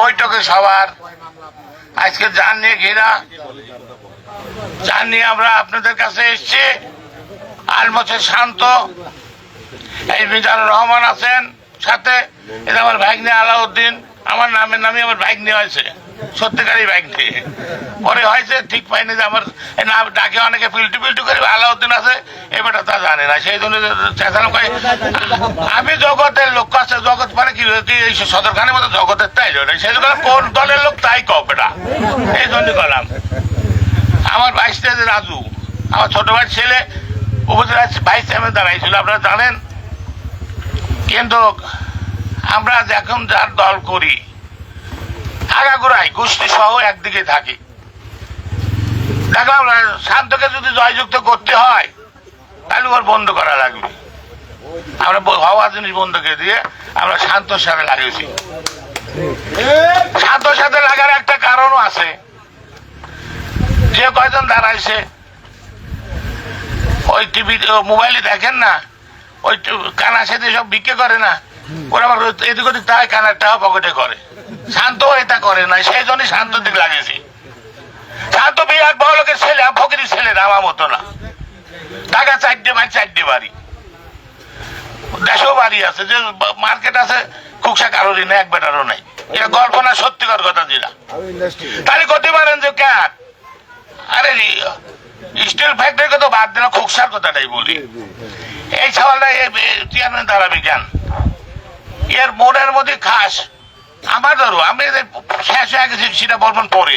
বৈঠকে সবার। আজকে যান নিয়ে ঘেরা। যান নিয়ে আমরা আপনাদের কাছে এসেছি। আলমসের শান্ত। এই মিজানুর রহমান আছেন সাথে। এটা আমার ভাগ্নে আলাউদ্দিন। আমার নামের নামে আমার ভাগ্নে হয়েছে। সত্যিকারই ভাগ্নে। পরে হয়েছে, ঠিক পাইনি যে আমার নাম ডাকে অনেকে পিল্টু পিল্টু করে আলাউদ্দিন আছে। এবারটা তা না, সেই জন্য আমি জগতের লোক আছে জগৎ মানে কি সদরখানের মতো জগতের তাই জন্য, সেই জন্য কোন দলের লোক তাই কব এটা এই জন্য করলাম আমার বাইশটা রাজু, আমার ছোট ভাই ছেলে, উপজেলা ভাইস চেয়ারম্যান দাঁড়াইছিল, আপনারা জানেন? কিন্তু আমরা এখন যার দল করি, আগাগোড়াই গোষ্ঠী সহ একদিকে থাকি। দেখলাম, শান্তকে যদি জয়যুক্ত করতে হয় তাহলে ওর বন্ধ করা লাগবে। আমরা হওয়া জিনিস বন্ধ করে দিয়ে আমরা শান্তর সাথে লাগিয়েছি। শান্তর সাথে লাগার একটা কারণও আছে। যে কয়জন দাঁড়াইছে, ওই টিভি মোবাইলে দেখেন না, ওই কানার সাথে সব বিক্রি করে না, ওরা ওই এদিক ওদিক তাই কানারটা পকেটে করে। শান্ত এটা করে না, সেই জন্যই শান্ত দিক লাগিয়েছি। শান্ত বিরাট বড় লোকের ছেলে ফকিরি ছেলে আমার মতো না। ঢাকা চারটে বাড়ি চারটে বাড়ি। দেশেও বাড়ি আছে যে মার্কেট আছে খুকসা কারোরই না এক বেটারও নাই। এটা গল্প না সত্যিকার কথা যেটা তাহলে করতে পারেন যে ক্যাট আরে স্টিল ফ্যাক্টরি কথা বাদ দিলাম খুকসার কথাটাই বলি। এই সওয়ালটা চেয়ারম্যান দ্বারা বিজ্ঞান এর মনের মধ্যে খাস। আমার ধরো আমি শেষ হয়ে গেছি সেটা বলবেন পরে।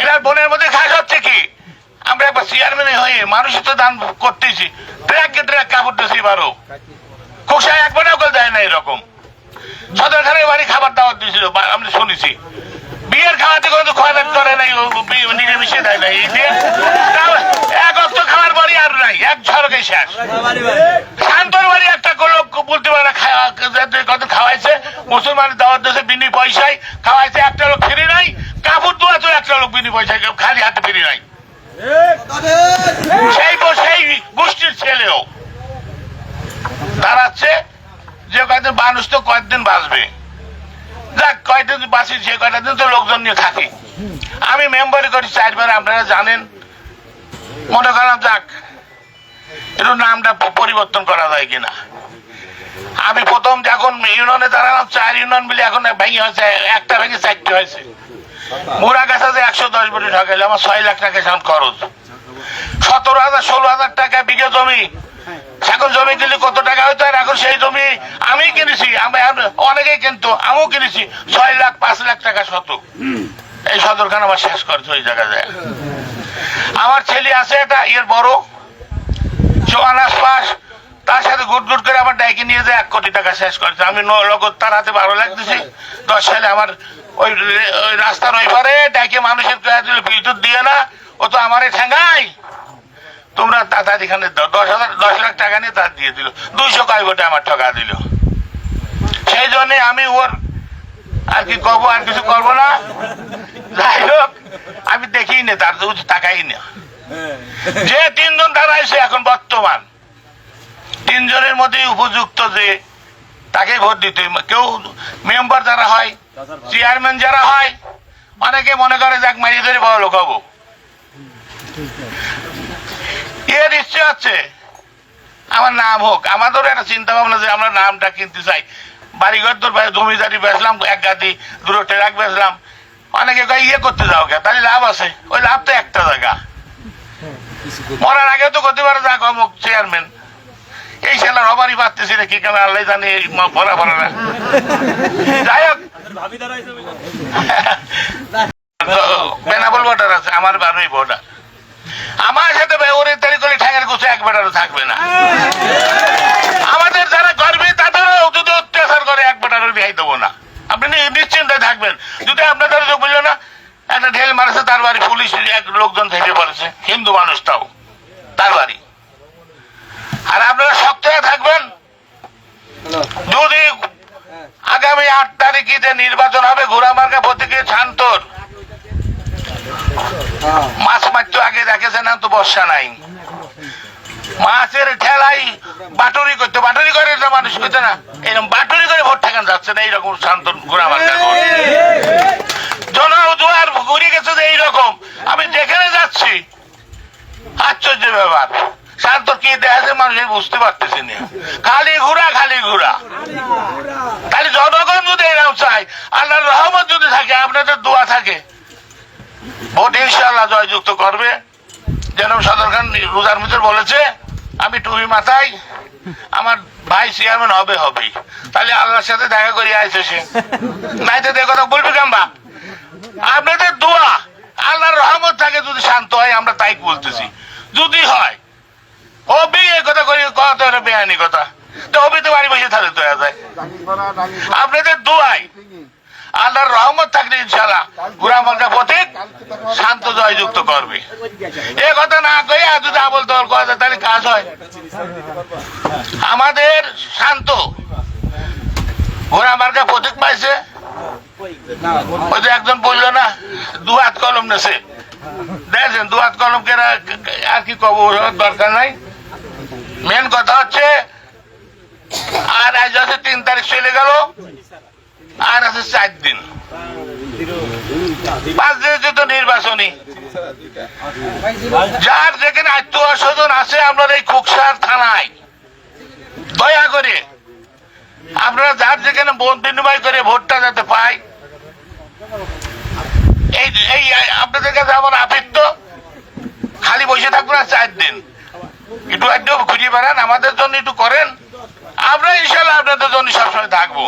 এটার মনের মধ্যে খাস হচ্ছে কি? আমরা একবার চেয়ারম্যান হয়ে মানুষের তো দান করতেছি। ট্র্যাককে ট্র্যাক কাপড় দিয়েছি এবারও খুকসা একবারও করে দেয় না এরকম। সদরখানে বাড়ি খাবার দাওয়াত দিয়েছিল আমি শুনেছি। বিয়ের খাওয়াতে কোনো খয়রাত করে নাই মিশে দেয় নাই। এক অক্ত খাওয়ার বাড়ি আর নাই, এক ঝড়কে শেষ। শান্তর বাড়ি একটা লোক বলতে পারে না কত খাওয়াইছে, মুসলমানের দাওয়াত দেশে বিনি পয়সায়, খাওয়াইছে একটা লোক ফিরি নাই, কাপড় দোয়া তো একটা লোক বিনি পয়সায় কেউ খালি হাতে ফিরি নাই সেই তো সেই গোষ্ঠীর ছেলেও দাঁড়াচ্ছে যে কয়েকদিন মানুষ তো কয়েকদিন বাঁচবে। যাক, কয়দিন বাঁচি, সে কয়টা দিন তো লোকজন নিয়ে থাকি। আমি মেম্বারি করি চারবার আপনারা জানেন। মনে করেন, যাক, একটু নামটা পরিবর্তন করা যায় কিনা। আমি প্রথম যখন ইউনিয়নে দাঁড়ালাম, চার ইউনিয়ন মিলে এখন ভেঙে হয়েছে, একটা ভেঙে চারটে হয়েছে। মুরা গাছা যে একশো দশ কোটি ঠকাইলে আমার ছয় লাখ টাকা এখন খরচ। সতেরো হাজার, ষোলো হাজার টাকা বিঘে জমি। এখন জমি কিনলে কত টাকা হইতো? আর এখন সেই জমি আমি কিনেছি আমি অনেকেই কিন্তু আমিও কিনেছি। ছয় লাখ পাঁচ লাখ টাকা শত এই সদরখান আমার শেষ করছে ওই জায়গা যায়। আমার ছেলে আছে এটা এর বড়। চৌয়ানাস পাস তার সাথে গুট গুট করে আমার ডাইকে নিয়ে যায় এক কোটি টাকা শেষ করেছে। আমি নগদ তার হাতে বারো লাখ দিছি। দশ সালে আমার ওই ওই রাস্তার ওই পারে ডাইকে মানুষের বিদ্যুৎ দিয়ে না ও তো আমারে ঠেঙ্গাই তোমরা তাতা এখানে দশ হাজার দশ লাখ টাকা নিয়ে তার দিয়ে দিল। দুইশো কয় গোটা আমার টাকা দিল। সেই জন্যে আমি ওর আর কি করব আর কিছু করব না। যাই হোক আমি দেখি না তার তো টাকাই না যে তিনজন দাঁড়াইছে এখন বর্তমান তিনজনের মধ্যে উপযুক্ত যে তাকে ভোট দিতে কেউ মেম্বার যারা হয় চেয়ারম্যান যারা হয় অনেকে মনে করে যাক মারিয়ে ধরে বড় লোক হব। এর ইচ্ছে হচ্ছে। আমার নাম হোক আমাদেরও একটা চিন্তা ভাবনা যে আমরা নামটা কিনতে চাই। বাড়িঘর তোর জমিদারি বেচলাম, এক গাদি দুটো ট্রাক বেচলাম। অনেকে ইয়ে করতে যাও কে? তাহলে লাভ আছে। ওই লাভ তো একটা জায়গা। মরার আগে তো করতে পারে যাক অমুক চেয়ারম্যান এই সেলার হবারই পারতেছি না, কি কেন আল্লাহ জানি ভরা ভরা না। যাই হোক। বেনাবল ভোটার আছে, আমার বারোই ভোটার আমার সাথে ওরে তারি করে ঠ্যাঙের কুচে এক বেটারও থাকবে না আমাদের যারা গর্বে তাদেরও যদি অত্যাচার করে এক বেটারও রেহাই দেবো না আপনি নি- নিশ্চিন্তে থাকবেন যদি আপনাদের চোখ বুঝলো না একটা ঢেল মারেছে তার বাড়ি পুলিশ এক লোকজন থেকে পড়েছে হিন্দু মানুষটাও তার বাড়ি আর আপনারা শক্ত হয়ে থাকবেন। যদি আগামী আট তারিখে যে নির্বাচন হবে ঘোড়ামার্গা প্রতীকে শান্তর মাছ মারতে আগে দেখেছে না তো বর্ষা নাই। মাছের ঠেলাই বাটুরি করতে বাটুরি করে না মানুষ করতে না। এরকম বাটুরি করে ভোট থাকে না দেখান যাচ্ছে না এইরকম শান্ত ঘোরা মার্কা জনজোয়ার ঘুরে গেছে যে এইরকম আমি যেখানে যাচ্ছি আশ্চর্য ব্যাপার শান্ত কি দেখা যায় মানুষ আমি বুঝতে পারতেছি না। খালি ঘোরা খালি ঘোরা জনগণ যদি চায় রহমত যদি থাকে, আপনাদের দোয়া থাকে, ভোট ইনশাআল্লাহ জয়যুক্ত করবে। সদর খান রোজার মিত্র বলেছে, আমি টুপি মাথায়, আমার ভাই চেয়ারম্যান হবে হবেই তাহলে আল্লাহর সাথে দেখা করি আইছে সে। নাইতে দেখো কথা বলবি কাম্বা আপনাদের দোয়া, আল্লাহর রহমত থাকে, যদি শান্ত হয়, আমরা তাই বলতেছি। যদি হয় হবি এ কথা করি কথা বেআইনি কথা? তো হবি তো বাড়ি বসে থাকতে দেওয়া যায়। আপনাদের দোয়াই। আল্লাহর রহমত থাকলে ইনশাল্লাহ মার্কা প্রতীক শান্ত জয়যুক্ত করবে। এ কথা না কয়ে আর যদি আবল তবল কথা তাহলে কাজ হয়। আমাদের শান্ত। ঘোড়া মার্কা প্রতীক পাইছে। ওই যে একজন বলল না দু হাত কলম নেছে। দেখছেন দু হাত কলম কেনা, আর কি কব দরকার নাই? মেন কথা হচ্ছে, আর আজ আছে তিন তারিখ চলে গেল, আর আছে চার দিন। পাঁচ দিনে তো নির্বাচনী। যার যেখানে আত্মীয় স্বজন আছে, আপনার এই কুকসার থানায়। দয়া করে, আপনারা যার যেখানে ভোট বিনিময় করে ভোটটা যাতে পায়, এই আপনাদের কাছে আমার আপিত্ত খালি বসে থাকব না চার দিন। একটু একটু খুঁজে বেড়ান আমাদের জন্য একটু করেন। আমরা ইনশাল্লাহ আপনাদের জন্য সবসময় থাকব।